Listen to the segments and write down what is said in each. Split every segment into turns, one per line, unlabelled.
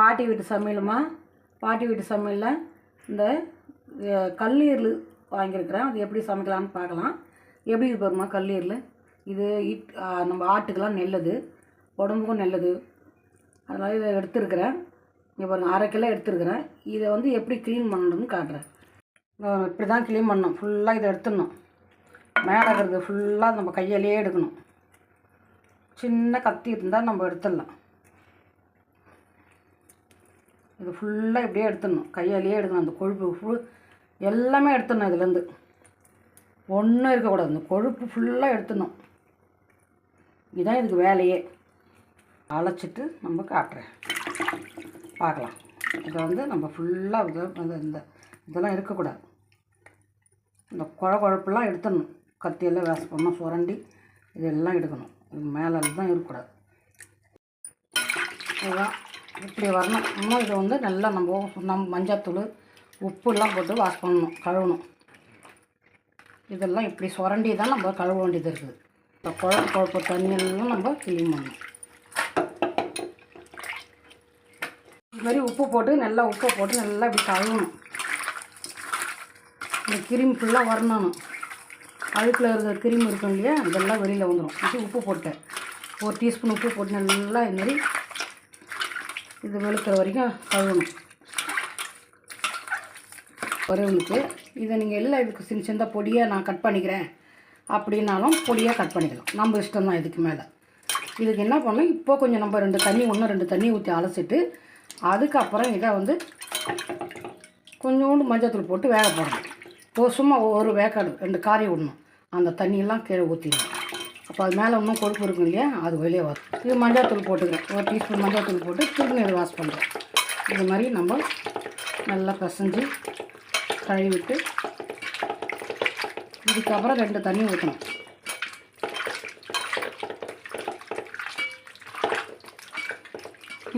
பாட்டி வீட்டு சமையலுமா? பாட்டி வீட்டு சமையலில் இந்த கல்லீரல் வாங்கியிருக்கிறேன். அது எப்படி சமைக்கலாம்னு பார்க்கலாம். எப்படி இது பாருமா கல்லீரல்? இது இட் நம்ம ஆட்டுக்கெல்லாம் நல்லது. உடம்புக்கும் நல்லது. அதனால் இதை எடுத்துருக்கிறேன். இங்கே பாருங்கள் அரை கிலோ எடுத்துருக்கிறேன். இதை வந்து எப்படி க்ளீன் பண்ணணும்னு காட்டுறேன். இப்படி தான் க்ளீன் பண்ணணும். ஃபுல்லாக இதை எடுத்துடணும். மேலே இருக்கிறது ஃபுல்லாக நம்ம கையாலேயே எடுக்கணும். சின்ன கத்தி இருந்தால் நம்ம எடுத்துடலாம். இது ஃபுல்லாக இப்படியே எடுத்துடணும். கையாலேயே எடுக்கணும். அந்த கொழுப்பு ஃபுல் எல்லாமே எடுத்துடணும் இதுலேருந்து. ஒன்றும் இருக்கக்கூடாது. இந்த கொழுப்பு ஃபுல்லாக எடுத்துடணும். இதுதான் இதுக்கு வேலையே. அழைச்சிட்டு நம்ம காட்டுறேன். பார்க்கலாம். இதை வந்து நம்ம ஃபுல்லாக இது இந்த இந்த இதெல்லாம் இருக்கக்கூடாது. இந்த குழ குழப்பெல்லாம் எடுத்துடணும். கத்தியெல்லாம் வேஸ்ட் பண்ணணும். சுரண்டி இதெல்லாம் எடுக்கணும். இது மேலே தான் இருக்கக்கூடாது. இதுதான் இப்படி வரணும். இன்னும் இதை வந்து நல்லா நம்ம நம்ம மஞ்சத்தூள் உப்புலாம் போட்டு வாஷ் பண்ணணும் கழுவணும். இதெல்லாம் இப்படி சுரண்டி தான் நம்ம கழுவ வேண்டியது இருக்குது. இந்த குழம்பு குழப்பு தண்ணியெல்லாம் நம்ம க்ளீன் பண்ணணும். இது மாதிரி உப்பு போட்டு நல்லா உப்பை போட்டு நல்லா இப்படி கழுவணும். இந்த கிருமி ஃபுல்லாக வரணும் அழுக்கில் இருக்கிற கிருமி இருக்கும் இல்லையா இதெல்லாம் வெளியில் வந்துடும் இது உப்பு போட்டேன். ஒரு டீஸ்பூன் உப்பு போட்டு நல்லா இது மாதிரி இது வெளுக்கிற வரைக்கும் கழுவணும். வரவங்களுக்கு இதை நீங்கள் எல்லாம் இதுக்கு சின்ன சின்ன பொடியாக நான் கட் பண்ணிக்கிறேன். அப்படின்னாலும் பொடியாக கட் பண்ணிக்கலாம். நம்ம இஷ்டம் தான் இதுக்கு மேலே. இதுக்கு என்ன பண்ணணும்? இப்போ கொஞ்சம் நம்ம ரெண்டு தண்ணி ஒன்று ரெண்டு தண்ணி ஊற்றி அலசிட்டு அதுக்கப்புறம் இதை வந்து கொஞ்சோண்டு மஞ்சத்தூள் போட்டு வேக போடணும். இப்போ சும்மா ஒரு வேக்காடு ரெண்டு காரி விடணும். அந்த தண்ணியெல்லாம் கீழே ஊற்றிடணும் அப்போ அது மேலே இன்னும் கொழுப்பு இருக்கும் இல்லையா? அது வெளியே வரும். இது மஞ்சாத்தூள் போட்டுக்கிறேன். ஒரு டீஸ்பூன் மஞ்சாத்தூள் போட்டு திருநீர் வாஷ் பண்ணுறேன் இது மாதிரி நம்ம நல்லா பிசைஞ்சு கழுவிட்டு இதுக்கப்புறம் ரெண்டு தண்ணி ஊற்றணும்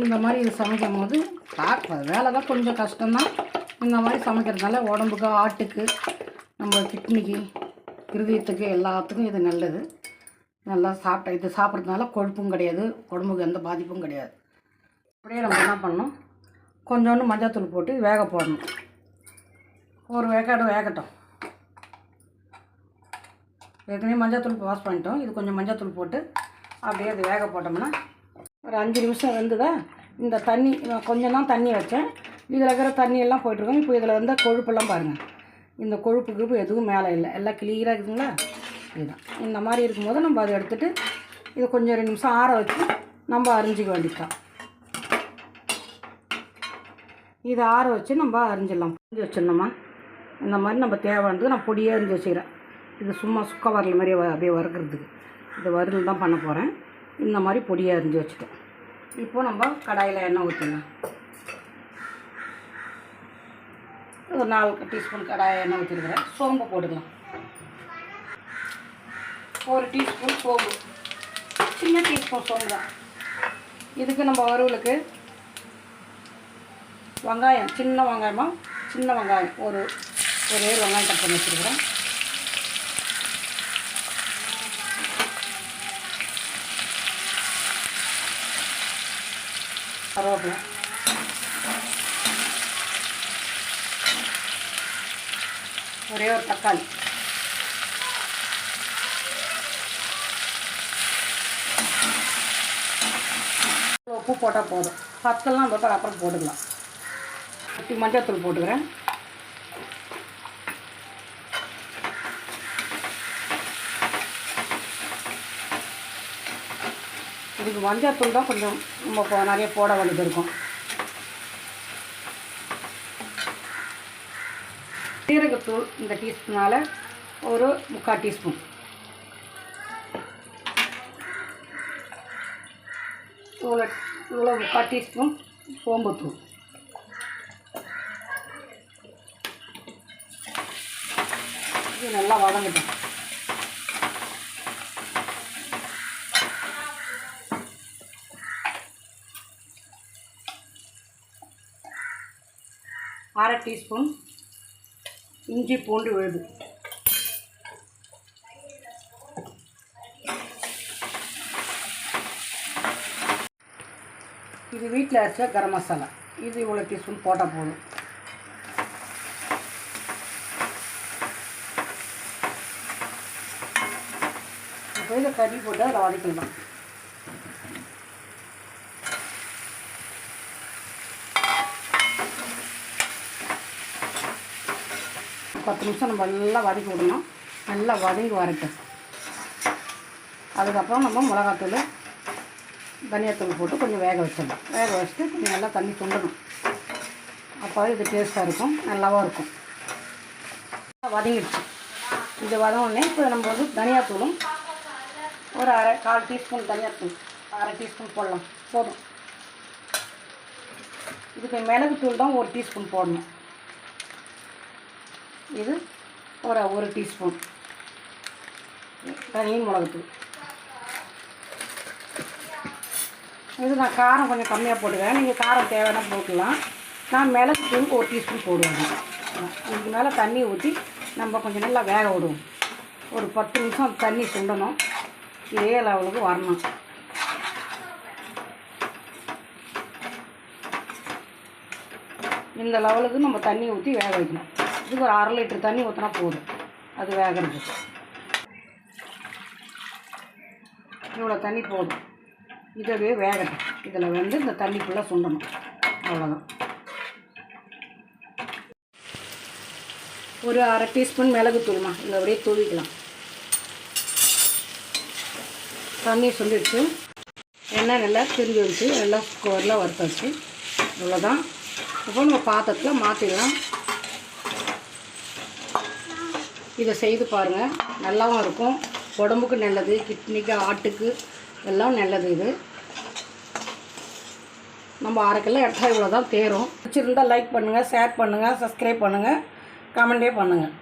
இந்த மாதிரி இது சமைக்கும் போது வேலை தான் கொஞ்சம் கஷ்டம்தான். இந்த மாதிரி சமைக்கிறதுனால உடம்புக்கு ஆட்டுக்கு நம்ம கிட்னிக்கு இருதயத்துக்கு எல்லாத்துக்கும் இது நல்லது. நல்லா சாப்பிட்ட இது சாப்பிட்றதுனால கொழுப்பும் கிடையாது உடம்புக்கு எந்த பாதிப்பும் கிடையாது. அப்படியே நம்ம என்ன பண்ணணும்? கொஞ்சோண்டு மஞ்சத்தூள் போட்டு வேக போடணும். ஒரு வேக்காடு வேகட்டும். ஏற்கனவே மஞ்சத்தூள் வாஷ் பண்ணிட்டோம். இது கொஞ்சம் மஞ்சத்தூள் போட்டு அப்படியே அது வேக போட்டோம்னா ஒரு அஞ்சு நிமிஷம் வெந்துதா? இந்த தண்ணி நான் கொஞ்சம் தான் தண்ணி வச்சேன். இதில் இருக்கிற தண்ணியெல்லாம் போயிட்டுருக்கோம் இப்போ இதில் வந்து கொழுப்பெல்லாம் பாருங்கள் இந்த கொழுப்பு கிருப்பு எதுவும் மேலே இல்லை. எல்லாம் கிளியராக இருக்குங்களா இதுதான் இந்த மாதிரி இருக்கும்போது நம்ம அதை எடுத்துகிட்டு இதை கொஞ்சம் ரெண்டு நிமிஷம் ஆற வச்சு நம்ம அரிஞ்சிக்க வேண்டியதுதான். இதை ஆற வச்சு நம்ம அரிஞ்சிடலாம். அரிஞ்சு வச்சிடணுமா? இந்த மாதிரி நம்ம தேவையானது நான் பொடியாக அரிஞ்சு வச்சுக்கிறேன். இது சும்மா சுக்க வரல மாதிரி வ- அப்படியே வறுக்கிறதுக்கு. இது வறுதல் தான் பண்ண போகிறேன் இந்த மாதிரி பொடியாக அரிஞ்சு வச்சுட்டேன் இப்போ நம்ம கடாயில் எண்ணெய் ஊற்றிடலாம் ஒரு நாலு டீஸ்பூன் கடாய் எண்ணெய் ஊற்றிருக்கிறேன் சோம்பு போட்டுக்கலாம். ஒரு டீஸ்பூன் சோம்பு. சின்ன டீஸ்பூன் சோம்பு தான். இதுக்கு நம்ம வறுவலுக்கு வெங்காயம் சின்ன வெங்காயமா சின்ன வெங்காயம். ஒரு ஒரு ஏழு வெங்காயம் கட் பண்ணி வச்சுருக்கிறேன். கருவேப்பிலை. ஒரே ஒரு தக்காளி உப்பு போட்டால் போதும். பத்தெல்லாம் போட்டால் அப்புறம் போட்டுக்கலாம். இப்படி மஞ்சத்தூள் போட்டுக்கிறேன். இதுக்கு மஞ்சத்தூள் தான் கொஞ்சம் நம்ம நிறைய போட வேண்டியது இருக்கும். சீரகத்தூள் இந்த டீஸ்பூனால் ஒரு முக்கால் டீஸ்பூன். இவ்வளோ இவ்வளோ முக்கால் டீஸ்பூன் சோம்புத்தூள். இது நல்லா வதங்கிட்டோம். அரை டீஸ்பூன் இஞ்சி பூண்டு விழுது. இது வீட்டில் அரைச்ச கரம் மசாலா. இது இவ்வளோ டீஸ்பூன் போட்டால் போதும். இப்போ இதை கறி போட்டு அதில் வதக்கிடலாம். பத்து நிமிஷம் நம்ம நல்லா வதக்கி விடணும். நல்லா வதங்கி வரட்டும். அதுக்கப்புறம் நம்ம மிளகாத்தூள் தனியாத்தூள் போட்டு கொஞ்சம் வேக வச்சிடலாம் வேக வச்சுட்டு கொஞ்சம் நல்லா தண்ணி சுண்டணும் அப்போ இது டேஸ்ட்டாக இருக்கும். நல்லாவும் இருக்கும். வதங்கிடுச்சு. இது வதங்கினே இப்போ நம்ம வந்து தனியாத்தூளும் ஒரு அரை கால் டீஸ்பூன் தனியாத்தூள் அரை டீஸ்பூன் போடலாம். போதும். இதுக்கு மிளகுத்தூள் தான் ஒரு டீஸ்பூன் போடணும். இது ஒரு ஒரு டீஸ்பூன். தனி மிளகுத்தூள். இது நான் காரம் கொஞ்சம் கம்மியாக போட்டுக்கிறேன். நீங்கள் காரம் தேவைன்னா போட்டுக்கலாம். நான் மிளகுத்தூள் ஒரு டீஸ்பூன் போடுவேன். இதுக்கு மேலே தண்ணி ஊற்றி நம்ம கொஞ்சம் நல்லா வேக விடுவோம். ஒரு பத்து நிமிஷம் தண்ணி சுண்டணும். இதே லெவலுக்கு வரணும். இந்த லெவலுக்கு நம்ம தண்ணி ஊற்றி வேக வைக்கணும். இதுக்கு ஒரு அரை லிட்டர் தண்ணி ஊற்றினா போதும். அது வேகிறது இவ்வளோ தண்ணி போதும். இதவே வேகட்டும் இதில் வந்து இந்த தண்ணி ஃபுல்லாக சுண்டணும். அவ்வளோதான் ஒரு அரை டீஸ்பூன் மிளகுத்தூள்மா இதில் அப்படியே தூவிக்கலாம். தண்ணி சுண்டிடுச்சு. எண்ணெய் நல்லா திரிஞ்சு வச்சு நல்லா குவரில் வறுத்தாச்சு இவ்வளோதான் இப்போ நம்ம பாத்திரத்தில் மாற்றிடலாம் இதை செய்து பாருங்கள் நல்லாவும் இருக்கும். உடம்புக்கு நல்லது. கிட்னிக்கு ஆட்டுக்கு எல்லாம் நல்லது இது. நம்ம அரை கிலோ எடுத்தால் இவ்வளோ தான் தேரும் பிடிச்சிருந்தால் லைக் பண்ணுங்கள் ஷேர் பண்ணுங்கள் சப்ஸ்கிரைப் பண்ணுங்கள் கமெண்டே பண்ணுங்கள்